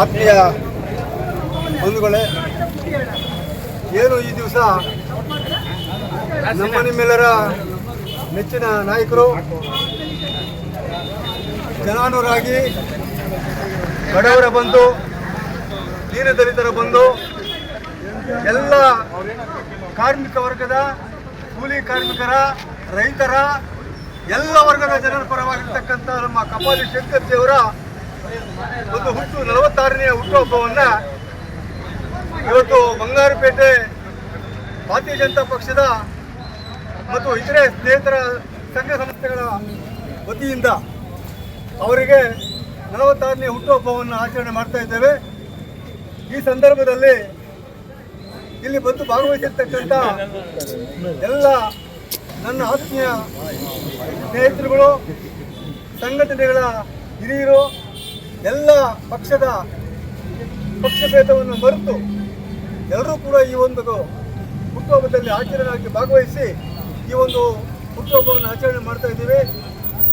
ಆತ್ಮೀಯ ಬಂಧುಗಳೇ, ಏನು ಈ ದಿವಸ ನಮ್ಮ ನಿಮ್ಮೆಲ್ಲರ ನೆಚ್ಚಿನ ನಾಯಕರು, ಜನಾನುರಾಗಿ ಬಡವರ ಬಂಧು ದೀನದಲಿತರ ಬಂದು, ಎಲ್ಲ ಕಾರ್ಮಿಕ ವರ್ಗದ ಕೂಲಿ ಕಾರ್ಮಿಕರ, ರೈತರ ಎಲ್ಲ ವರ್ಗದ ಜನರ ಪರವಾಗಿರ್ತಕ್ಕಂಥ ನಮ್ಮ ಕಪಾಲಿ ಶಂಕರ್ ದೇವರ ಒಂದು ಹುಟ್ಟು ನಲವತ್ತಾರನೆಯ ಹುಟ್ಟುಹಬ್ಬವನ್ನ ಇವತ್ತು ಬಂಗಾರಪೇಟೆ ಭಾರತೀಯ ಜನತಾ ಪಕ್ಷದ ಮತ್ತು ಇತರೆ ಸ್ನೇಹಿತರ ಸಂಘ ಸಂಸ್ಥೆಗಳ ವತಿಯಿಂದ ಅವರಿಗೆ ನಲವತ್ತಾರನೇ ಹುಟ್ಟುಹಬ್ಬವನ್ನು ಆಚರಣೆ ಮಾಡ್ತಾ ಇದ್ದೇವೆ. ಈ ಸಂದರ್ಭದಲ್ಲಿ ಇಲ್ಲಿ ಬಂದು ಭಾಗವಹಿಸಿರ್ತಕ್ಕಂಥ ಎಲ್ಲ ನನ್ನ ಆತ್ಮೀಯ ಸ್ನೇಹಿತರುಗಳು, ಸಂಘಟನೆಗಳ ಹಿರಿಯರು, ಎಲ್ಲ ಪಕ್ಷದ ಪಕ್ಷಭೇದವನ್ನು ಮರೆತು ಎಲ್ಲರೂ ಕೂಡ ಈ ಒಂದು ಹುಟ್ಟುಹಬ್ಬದಲ್ಲಿ ಆಚರಣೆಯಾಗಿ ಭಾಗವಹಿಸಿ ಈ ಒಂದು ಹುಟ್ಟುಹಬ್ಬವನ್ನು ಆಚರಣೆ ಮಾಡ್ತಾ ಇದ್ದೀವಿ.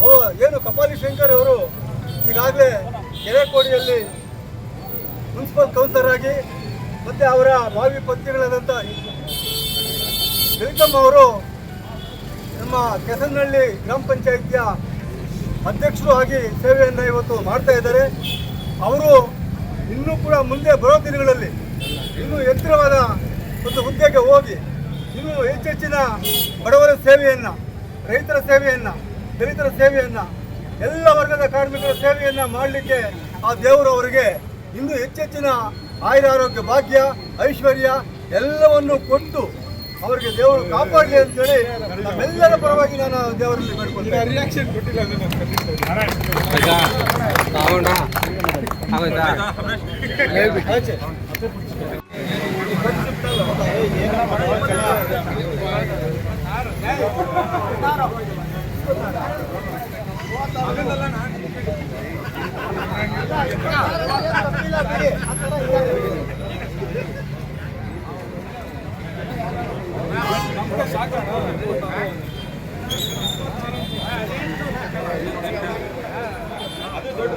ಅವ ಏನು ಕಪಾಲಿ ಶಂಕರ್ ಅವರು ಈಗಾಗಲೇ ಕೆರೆಕೋಡಿಯಲ್ಲಿ ಮುನ್ಸಿಪಲ್ ಕೌನ್ಸಿಲರ್ ಆಗಿ ಮತ್ತು ಅವರ ಭಾವಿ ಪತ್ನಿಗಳಾದಂಥ ವೆಲ್ಕಮ್ ಅವರು ನಮ್ಮ ಕೆಸನಹಳ್ಳಿ ಗ್ರಾಮ ಪಂಚಾಯಿತಿಯ ಅಧ್ಯಕ್ಷರು ಆಗಿ ಸೇವೆಯನ್ನು ಇವತ್ತು ಮಾಡ್ತಾ ಇದ್ದಾರೆ. ಅವರು ಇನ್ನೂ ಕೂಡ ಮುಂದೆ ಬರೋ ದಿನಗಳಲ್ಲಿ ಇನ್ನೂ ಎತ್ತರವಾದ ಒಂದು ಹುದ್ದೆಗೆ ಹೋಗಿ ಇನ್ನೂ ಹೆಚ್ಚೆಚ್ಚಿನ ಬಡವರ ಸೇವೆಯನ್ನು, ರೈತರ ಸೇವೆಯನ್ನು, ದಲಿತರ ಸೇವೆಯನ್ನು, ಎಲ್ಲ ವರ್ಗದ ಕಾರ್ಮಿಕರ ಸೇವೆಯನ್ನು ಮಾಡಲಿಕ್ಕೆ ಆ ದೇವರು ಅವರಿಗೆ ಇನ್ನೂ ಹೆಚ್ಚೆಚ್ಚಿನ ಆಯುರಾರೋಗ್ಯ ಭಾಗ್ಯ, ಐಶ್ವರ್ಯ ಎಲ್ಲವನ್ನು ಕೊಟ್ಟು ಅವರಿಗೆ ದೇವರು ಕಾಪಾಡಲಿ ಅಂತೇಳಿ ನಮ್ಮೆಲ್ಲರ ಪರವಾಗಿ ನಾನು ದೇವರಲ್ಲಿ ಬೇಡ್ಕೊಳ್ತೀನಿ ರಿಯಾಕ್ಷನ್ ಕೊಟ್ಟಿಲ್ಲ ಅದನ್ನೆಲ್ಲ ದೊಡ್ಡ